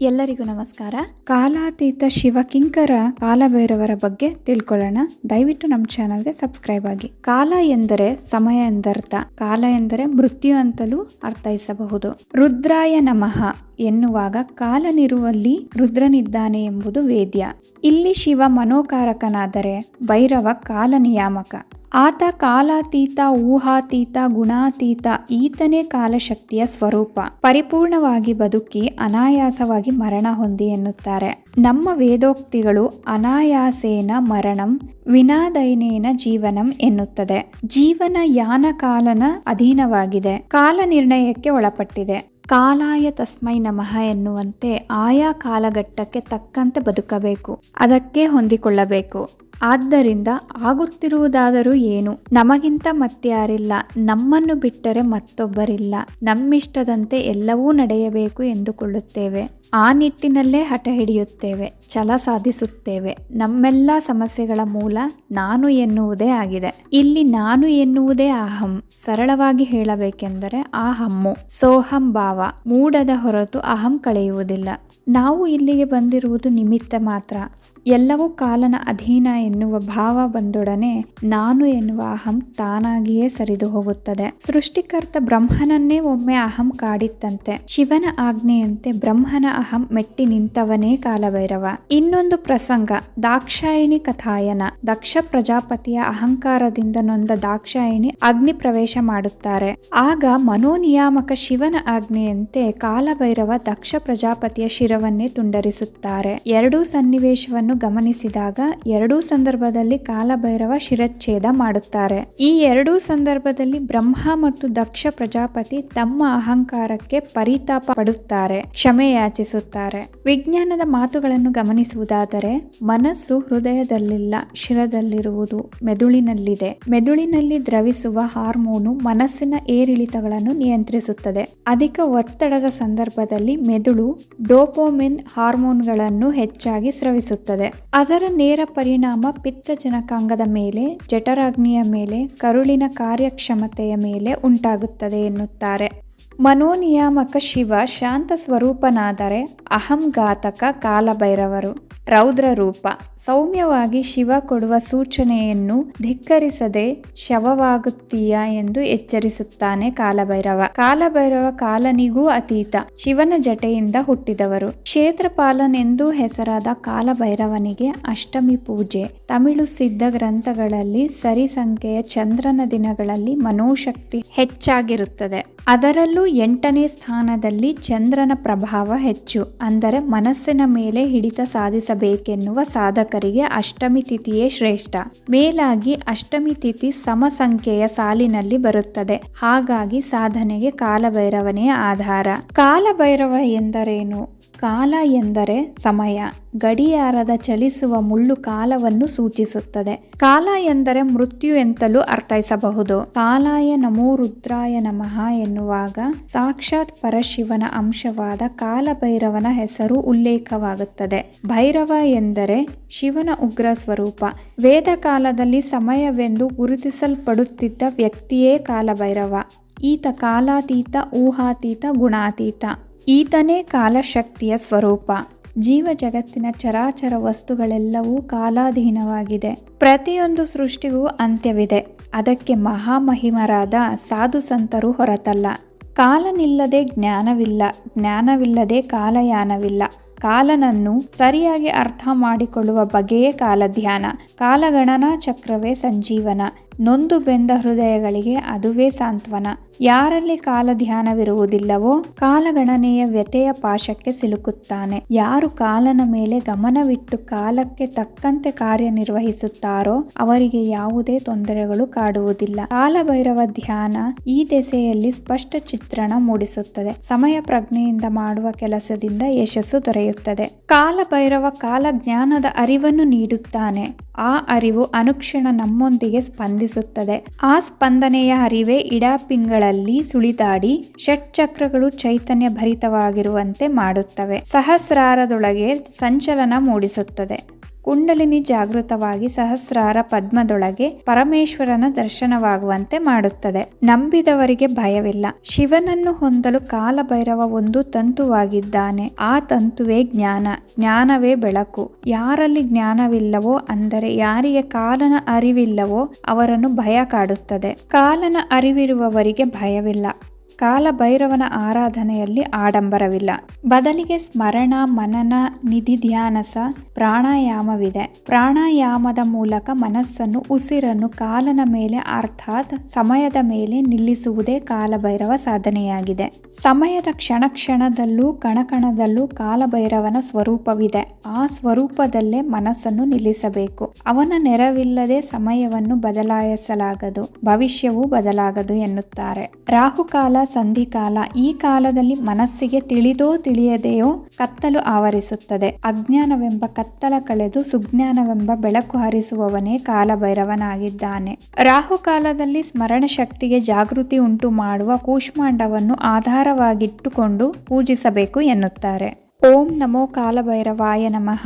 ಎಲ್ಲರಿಗೂ ನಮಸ್ಕಾರ. ಕಾಲಾತೀತ ಶಿವಕಿಂಕರ ಕಾಲಭೈರವರ ಬಗ್ಗೆ ತಿಳ್ಕೊಳ್ಳೋಣ. ದಯವಿಟ್ಟು ನಮ್ಮ ಚಾನಲ್ಗೆ ಸಬ್ಸ್ಕ್ರೈಬ್ ಆಗಿ. ಕಾಲ ಎಂದರೆ ಸಮಯ ಎಂದರ್ಥ. ಕಾಲ ಎಂದರೆ ಮೃತ್ಯು ಅಂತಲೂ ಅರ್ಥೈಸಬಹುದು. ರುದ್ರಾಯ ನಮಃ ಎನ್ನುವಾಗ ಕಾಲನಿರುವಲ್ಲಿ ರುದ್ರನಿದ್ದಾನೆ ಎಂಬುದು ವೇದ್ಯ. ಇಲ್ಲಿ ಶಿವ ಮನೋಕಾರಕನಾದರೆ ಭೈರವ ಕಾಲ ನಿಯಾಮಕ ಆತ ಕಾಲಾತೀತ, ಊಹಾತೀತ, ಗುಣಾತೀತ, ಈತನೇ ಕಾಲಶಕ್ತಿಯ ಸ್ವರೂಪ. ಪರಿಪೂರ್ಣವಾಗಿ ಬದುಕಿ ಅನಾಯಾಸವಾಗಿ ಮರಣ ಹೊಂದಿ ಎನ್ನುತ್ತಾರೆ. ನಮ್ಮ ವೇದೋಕ್ತಿಗಳು ಅನಾಯಾಸೇನ ಮರಣಂ ವಿನಾದೈನೇನ ಜೀವನಂ ಎನ್ನುತ್ತದೆ. ಜೀವನ ಯಾನ ಕಾಲನ ಅಧೀನವಾಗಿದೆ. ಕಾಲ ನಿರ್ಣಯಕ್ಕೆ ಒಳಪಟ್ಟಿದೆ. ಕಾಲಾಯ ತಸ್ಮೈ ನಮಃ ಎನ್ನುವಂತೆ ಆಯಾ ಕಾಲಘಟ್ಟಕ್ಕೆ ತಕ್ಕಂತೆ ಬದುಕಬೇಕು. ಅದಕ್ಕೆ ಹೊಂದಿಕೊಳ್ಳಬೇಕು. ಆದ್ದರಿಂದ ಆಗುತ್ತಿರುವುದಾದರೂ ಏನು? ನಮಗಿಂತ ಮತ್ಯಾರಿಲ್ಲ ನಮ್ಮನ್ನು ಬಿಟ್ಟರೆ ಮತ್ತೊಬ್ಬರಿಲ್ಲ. ನಮ್ಮಿಷ್ಟದಂತೆ ಎಲ್ಲವೂ ನಡೆಯಬೇಕು ಎಂದುಕೊಳ್ಳುತ್ತೇವೆ. ಆ ನಿಟ್ಟಿನಲ್ಲೇ ಹಠ ಹಿಡಿಯುತ್ತೇವೆ, ಛಲ ಸಾಧಿಸುತ್ತೇವೆ. ನಮ್ಮೆಲ್ಲ ಸಮಸ್ಯೆಗಳ ಮೂಲ ನಾನು ಎನ್ನುವುದೇ ಆಗಿದೆ. ಇಲ್ಲಿ ನಾನು ಎನ್ನುವುದೇ ಅಹಂ ಸರಳವಾಗಿ ಹೇಳಬೇಕೆಂದರೆ ಆ ಹಮ್ಮು. ಸೋಹಂ ಭಾವ. ಮೂಡದ ಹೊರತು ಅಹಂ ಕಳೆಯುವುದಿಲ್ಲ. ನಾವು ಇಲ್ಲಿಗೆ ಬಂದಿರುವುದು ನಿಮಿತ್ತ ಮಾತ್ರ. ಎಲ್ಲವೂ ಕಾಲನ ಅಧೀನ ಎನ್ನುವ ಭಾವ ಬಂದೊಡನೆ ನಾನು ಎನ್ನುವ ಅಹಂ ತಾನಾಗಿಯೇ ಸರಿದು ಹೋಗುತ್ತದೆ. ಸೃಷ್ಟಿಕರ್ತ ಬ್ರಹ್ಮನನ್ನೇ ಒಮ್ಮೆ ಅಹಂ ಕಾಡಿತ್ತಂತೆ. ಶಿವನ ಆಜ್ಞೆಯಂತೆ ಬ್ರಹ್ಮನ ಅಹಂ ಮೆಟ್ಟಿ ನಿಂತವನೇ ಕಾಲಭೈರವ. ಇನ್ನೊಂದು ಪ್ರಸಂಗ, ದಾಕ್ಷಾಯಿಣಿ ಕಥಾಯನ. ದಕ್ಷ ಪ್ರಜಾಪತಿಯ ಅಹಂಕಾರದಿಂದ ನೊಂದ ದಾಕ್ಷಾಯಿಣಿ ಅಗ್ನಿ ಪ್ರವೇಶ ಮಾಡುತ್ತಾರೆ. ಆಗ ಮನೋನಿಯಾಮಕ ಶಿವನ ಆಜ್ಞೆಯಂತೆ ಕಾಲಭೈರವ ದಕ್ಷ ಪ್ರಜಾಪತಿಯ ಶಿರವನ್ನೇ ತುಂಡರಿಸುತ್ತಾರೆ. ಎರಡೂ ಸನ್ನಿವೇಶವನ್ನು ಗಮನಿಸಿದಾಗ ಎರಡೂ ಸಂದರ್ಭದಲ್ಲಿ ಕಾಲಭೈರವ ಶಿರಚ್ಛೇದ ಮಾಡುತ್ತಾರೆ. ಈ ಎರಡೂ ಸಂದರ್ಭದಲ್ಲಿ ಬ್ರಹ್ಮ ಮತ್ತು ದಕ್ಷ ಪ್ರಜಾಪತಿ ತಮ್ಮ ಅಹಂಕಾರಕ್ಕೆ ಪರಿತಾಪ ಪಡುತ್ತಾರೆ ಕ್ಷಮೆ ಯಾಚಿಸುತ್ತಾರೆ ವಿಜ್ಞಾನದ ಮಾತುಗಳನ್ನು ಗಮನಿಸುವುದಾದರೆ, ಮನಸ್ಸು ಹೃದಯದಲ್ಲಿಲ್ಲ, ಶಿರದಲ್ಲಿರುವುದು ಮೆದುಳಿನಲ್ಲಿದೆ. ಮೆದುಳಿನಲ್ಲಿ ದ್ರವಿಸುವ ಹಾರ್ಮೋನು ಮನಸ್ಸಿನ ಏರಿಳಿತಗಳನ್ನು ನಿಯಂತ್ರಿಸುತ್ತದೆ. ಅಧಿಕ ಒತ್ತಡದ ಸಂದರ್ಭದಲ್ಲಿ ಮೆದುಳು ಡೋಪೋಮಿನ್ ಹಾರ್ಮೋನ್ಗಳನ್ನು ಹೆಚ್ಚಾಗಿ ಸ್ರವಿಸುತ್ತದೆ. ಅದರ ನೇರ ಪರಿಣಾಮ ಪಿತ್ತಜನಕಾಂಗದ ಮೇಲೆ ಜಠರಾಗ್ನಿಯ ಮೇಲೆ ಕರುಳಿನ ಕಾರ್ಯಕ್ಷಮತೆಯ ಮೇಲೆ ಉಂಟಾಗುತ್ತದೆ ಎನ್ನುತ್ತಾರೆ. ಮನೋನಿಯಾಮಕ ಶಿವ ಶಾಂತ ಸ್ವರೂಪನಾದರೆ ಅಹಂಘಾತಕ ಕಾಲಭೈರವರು. ರೌದ್ರ ರೂಪ. ಸೌಮ್ಯವಾಗಿ ಶಿವ ಕೊಡುವ ಸೂಚನೆಯನ್ನು ಧಿಕ್ಕರಿಸದೆ ಶವವಾಗುತ್ತೀಯ ಎಂದು ಎಚ್ಚರಿಸುತ್ತಾನೆ ಕಾಲಭೈರವ. ಕಾಲಭೈರವ ಕಾಲನಿಗೂ ಅತೀತ. ಶಿವನ ಜಟೆಯಿಂದ ಹುಟ್ಟಿದವರು. ಕ್ಷೇತ್ರಪಾಲನೆಂದು ಹೆಸರಾದ ಕಾಲಭೈರವನಿಗೆ ಅಷ್ಟಮಿ ಪೂಜೆ. ತಮಿಳು ಸಿದ್ಧ ಗ್ರಂಥಗಳಲ್ಲಿ ಸರಿಸಂಖ್ಯೆಯ ಚಂದ್ರನ ದಿನಗಳಲ್ಲಿ ಮನೋಶಕ್ತಿ ಹೆಚ್ಚಾಗಿರುತ್ತದೆ. ಅದರಲ್ಲೂ ಎಂಟನೇ ಸ್ಥಾನದಲ್ಲಿ ಚಂದ್ರನ ಪ್ರಭಾವ ಹೆಚ್ಚು, ಅಂದರೆ ಮನಸ್ಸಿನ ಮೇಲೆ ಹಿಡಿತ ಸಾಧಿಸಬೇಕೆನ್ನುವ ಸಾಧಕರಿಗೆ ಅಷ್ಟಮಿ ತಿಥಿಯೇ ಶ್ರೇಷ್ಠ. ಮೇಲಾಗಿ ಅಷ್ಟಮಿ ತಿಥಿ ಸಮಸಂಖ್ಯೆಯ ಸಾಲಿನಲ್ಲಿ ಬರುತ್ತದೆ. ಹಾಗಾಗಿ ಸಾಧನೆಗೆ ಕಾಲಭೈರವನೇ ಆಧಾರ. ಕಾಲಭೈರವ ಎಂದರೇನು? ಕಾಲ ಎಂದರೆ ಸಮಯ. ಗಡಿಯಾರದ ಚಲಿಸುವ ಮುಳ್ಳು ಕಾಲವನ್ನು ಸೂಚಿಸುತ್ತದೆ. ಕಾಲ ಎಂದರೆ ಮೃತ್ಯು ಎಂತಲೂ ಅರ್ಥೈಸಬಹುದು. ಕಾಲಾಯ ನಮೋ ರುದ್ರಾಯ ನಮಃ ಎನ್ನುವಾಗ ಸಾಕ್ಷಾತ್ ಪರಶಿವನ ಅಂಶವಾದ ಕಾಲಭೈರವನ ಹೆಸರು ಉಲ್ಲೇಖವಾಗುತ್ತದೆ. ಭೈರವ ಎಂದರೆ ಶಿವನ ಉಗ್ರ ಸ್ವರೂಪ. ವೇದ ಕಾಲದಲ್ಲಿ ಸಮಯವೆಂದು ಗುರುತಿಸಲ್ಪಡುತ್ತಿದ್ದ ವ್ಯಕ್ತಿಯೇ ಕಾಲಭೈರವ. ಈತ ಕಾಲಾತೀತ, ಊಹಾತೀತ, ಗುಣಾತೀತ. ಈತನೇ ಕಾಲಶಕ್ತಿಯ ಸ್ವರೂಪ. ಜೀವ ಜಗತ್ತಿನ ಚರಾಚರ ವಸ್ತುಗಳೆಲ್ಲವೂ ಕಾಲಾಧೀನವಾಗಿದೆ. ಪ್ರತಿಯೊಂದು ಸೃಷ್ಟಿಗೂ ಅಂತ್ಯವಿದೆ. ಅದಕ್ಕೆ ಮಹಾಮಹಿಮರಾದ ಸಾಧು ಸಂತರು ಹೊರತಲ್ಲ. ಕಾಲನಿಲ್ಲದೆ ಜ್ಞಾನವಿಲ್ಲ, ಜ್ಞಾನವಿಲ್ಲದೆ ಕಾಲಯಾನವಿಲ್ಲ. ಕಾಲನನ್ನು ಸರಿಯಾಗಿ ಅರ್ಥ ಮಾಡಿಕೊಳ್ಳುವ ಬಗೆಯೇ ಕಾಲಧ್ಯಾನ. ಕಾಲಗಣನಾ ಚಕ್ರವೇ ಸಂಜೀವನ. ನೊಂದು ಬೆಂದ ಹೃದಯಗಳಿಗೆ ಅದುವೇ ಸಾಂತ್ವನ. ಯಾರಲ್ಲಿ ಕಾಲ ಧ್ಯಾನವಿರುವುದಿಲ್ಲವೋ ಕಾಲಗಣನೆಯ ವ್ಯತೆಯ ಪಾಶಕ್ಕೆ ಸಿಲುಕುತ್ತಾನೆ. ಯಾರು ಕಾಲನ ಮೇಲೆ ಗಮನವಿಟ್ಟು ಕಾಲಕ್ಕೆ ತಕ್ಕಂತೆ ಕಾರ್ಯನಿರ್ವಹಿಸುತ್ತಾರೋ ಅವರಿಗೆ ಯಾವುದೇ ತೊಂದರೆಗಳು ಕಾಡುವುದಿಲ್ಲ. ಕಾಲಭೈರವ ಧ್ಯಾನ ಈ ದೆಸೆಯಲ್ಲಿ ಸ್ಪಷ್ಟ ಚಿತ್ರಣ ಮೂಡಿಸುತ್ತದೆ. ಸಮಯ ಪ್ರಜ್ಞೆಯಿಂದ ಮಾಡುವ ಕೆಲಸದಿಂದ ಯಶಸ್ಸು ದೊರೆಯುತ್ತದೆ. ಕಾಲಭೈರವ ಕಾಲ ಜ್ಞಾನದ ಅರಿವನ್ನು ನೀಡುತ್ತಾನೆ. ಆ ಅರಿವು ಅನುಕ್ಷಣ ನಮ್ಮೊಂದಿಗೆ ಸ್ಪಂದಿಸುತ್ತದೆ ಆ ಸ್ಪಂದನೆಯ ಹರಿವೆ ಇಡಾಪಿಂಗಳಲ್ಲಿ ಸುಳಿದಾಡಿ ಷಟ್ಚಕ್ರಗಳು ಚೈತನ್ಯ ಭರಿತವಾಗಿರುವಂತೆ ಮಾಡುತ್ತವೆ. ಸಹಸ್ರಾರದೊಳಗೆ ಸಂಚಲನ ಮೂಡಿಸುತ್ತದೆ. ಕುಂಡಲಿನಿ ಜಾಗೃತವಾಗಿ ಸಹಸ್ರಾರ ಪದ್ಮದೊಳಗೆ ಪರಮೇಶ್ವರನ ದರ್ಶನವಾಗುವಂತೆ ಮಾಡುತ್ತದೆ. ನಂಬಿದವರಿಗೆ ಭಯವಿಲ್ಲ. ಶಿವನನ್ನು ಹೊಂದಲು ಕಾಲಭೈರವ ಒಂದು ತಂತುವಾಗಿದ್ದಾನೆ. ಆ ತಂತುವೇ ಜ್ಞಾನ. ಜ್ಞಾನವೇ ಬೆಳಕು. ಯಾರಲ್ಲಿ ಜ್ಞಾನವಿಲ್ಲವೋ, ಅಂದರೆ ಯಾರಿಗೆ ಕಾಲನ ಅರಿವಿಲ್ಲವೋ, ಅವರನ್ನು ಭಯ ಕಾಡುತ್ತದೆ. ಕಾಲನ ಅರಿವಿರುವವರಿಗೆ ಭಯವಿಲ್ಲ. ಕಾಲಭೈರವನ ಆರಾಧನೆಯಲ್ಲಿ ಆಡಂಬರವಿಲ್ಲ. ಬದಲಿಗೆ ಸ್ಮರಣ, ಮನನ, ನಿಧಿ ಧ್ಯಾನಸ ಪ್ರಾಣಾಯಾಮವಿದೆ. ಪ್ರಾಣಾಯಾಮದ ಮೂಲಕ ಮನಸ್ಸನ್ನು, ಉಸಿರನ್ನು ಕಾಲನ ಮೇಲೆ ಅರ್ಥಾತ್ ಸಮಯದ ಮೇಲೆ ನಿಲ್ಲಿಸುವುದೇ ಕಾಲಭೈರವ ಸಾಧನೆಯಾಗಿದೆ. ಸಮಯದ ಕ್ಷಣ ಕ್ಷಣದಲ್ಲೂ ಕಣಕಣದಲ್ಲೂ ಕಾಲಭೈರವನ ಸ್ವರೂಪವಿದೆ. ಆ ಸ್ವರೂಪದಲ್ಲೇ ಮನಸ್ಸನ್ನು ನಿಲ್ಲಿಸಬೇಕು. ಅವನ ನೆರವಿಲ್ಲದೆ ಸಮಯವನ್ನು ಬದಲಾಯಿಸಲಾಗದು, ಭವಿಷ್ಯವೂ ಬದಲಾಗದು ಎನ್ನುತ್ತಾರೆ. ರಾಹುಕಾಲ ಸಂಧಿಕಾಲ ಈ ಕಾಲದಲ್ಲಿ ಮನಸ್ಸಿಗೆ ತಿಳಿದೋ ತಿಳಿಯದೆಯೋ ಕತ್ತಲು ಆವರಿಸುತ್ತದೆ. ಅಜ್ಞಾನವೆಂಬ ಕತ್ತಲ ಕಳೆದು ಸುಜ್ಞಾನವೆಂಬ ಬೆಳಕು ಹರಿಸುವವನೇ ಕಾಲಭೈರವನಾಗಿದ್ದಾನೆ. ರಾಹುಕಾಲದಲ್ಲಿ ಸ್ಮರಣ ಶಕ್ತಿಗೆ ಜಾಗೃತಿ ಉಂಟು ಮಾಡುವ ಕೂಷ್ಮಾಂಡವನ್ನು ಆಧಾರವಾಗಿಟ್ಟುಕೊಂಡು ಪೂಜಿಸಬೇಕು ಎನ್ನುತ್ತಾರೆ. ಓಂ ನಮೋ ಕಾಲಭೈರವಾಯ ನಮಃ.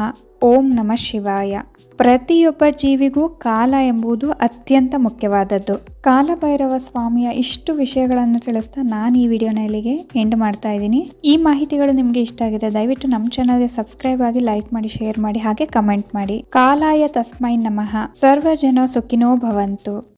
ಓಂ ನಮಃ ಶಿವಾಯ. ಪ್ರತಿಯೊಬ್ಬ ಜೀವಿಗೂ ಕಾಲ ಎಂಬುದು ಅತ್ಯಂತ ಮುಖ್ಯವಾದದ್ದು. ಕಾಲಭೈರವ ಸ್ವಾಮಿಯ ಇಷ್ಟು ವಿಷಯಗಳನ್ನು ತಿಳಿಸ್ತಾ ನಾನು ಈ ವಿಡಿಯೋನ ಇಲ್ಲಿಗೆ ಎಂಡ್ ಮಾಡ್ತಾ ಇದ್ದೀನಿ. ಈ ಮಾಹಿತಿಗಳು ನಿಮಗೆ ಇಷ್ಟ ಆಗಿದೆ ದಯವಿಟ್ಟು ನಮ್ಮ ಚಾನಲ್ಗೆ ಸಬ್ಸ್ಕ್ರೈಬ್ ಆಗಿ ಲೈಕ್ ಮಾಡಿ ಶೇರ್ ಮಾಡಿ, ಹಾಗೆ ಕಮೆಂಟ್ ಮಾಡಿ. ಕಾಲಾಯ ತಸ್ಮೈ ನಮಃ. ಸರ್ವ ಜನ ಸುಖಿನೋ ಭವಂತು.